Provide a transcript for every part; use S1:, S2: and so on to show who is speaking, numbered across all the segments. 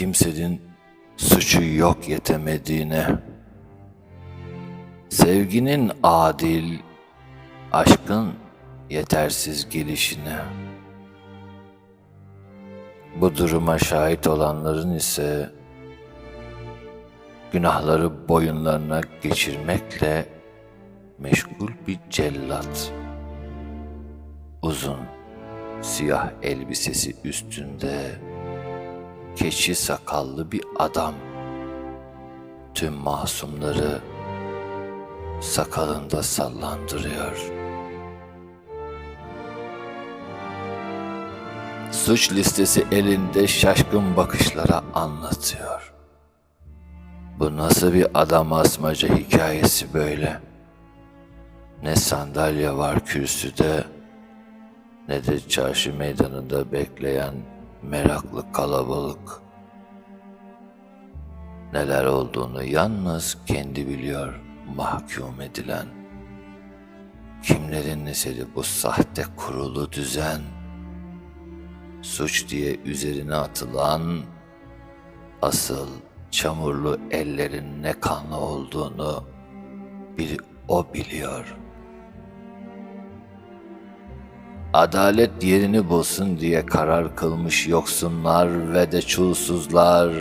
S1: kimsenin suçu yok yetemediğine. Sevginin adil, aşkın yetersiz gelişine. Bu duruma şahit olanların ise günahları boyunlarına geçirmekle meşgul bir cellat. Uzun, siyah elbisesi üstünde keçi sakallı bir adam tüm masumları sakalında sallandırıyor. Suç listesi elinde şaşkın bakışlara anlatıyor. Bu nasıl bir adam asmaca hikayesi böyle? Ne sandalye var kürsüde, ne de çarşı meydanında bekleyen meraklı kalabalık. Neler olduğunu yalnız kendi biliyor mahkum edilen. Kimlerin neseli bu sahte kurulu düzen? Suç diye üzerine atılan asıl çamurlu ellerin ne kanlı olduğunu bir o biliyor. Adalet yerini bulsun diye karar kılmış yoksunlar ve de çulsuzlar.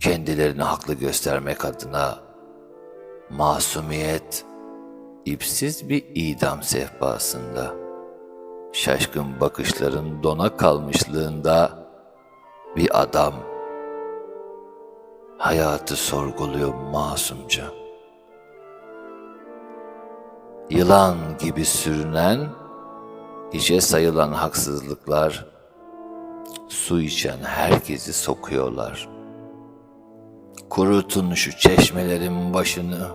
S1: Kendilerini haklı göstermek adına masumiyet ipsiz bir idam sehpasında. Şaşkın bakışların dona kalmışlığında bir adam hayatı sorguluyor masumca. Yılan gibi sürünen, hiçe sayılan haksızlıklar su içen herkesi sokuyorlar. Kurutun şu çeşmelerin başını.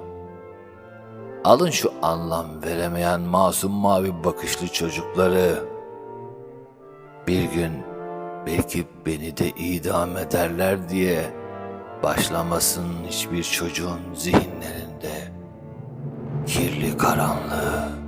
S1: Alın şu anlam veremeyen masum mavi bakışlı çocukları. Bir gün belki beni de idam ederler diye başlamasın hiçbir çocuğun zihinlerinde kirli karanlığı.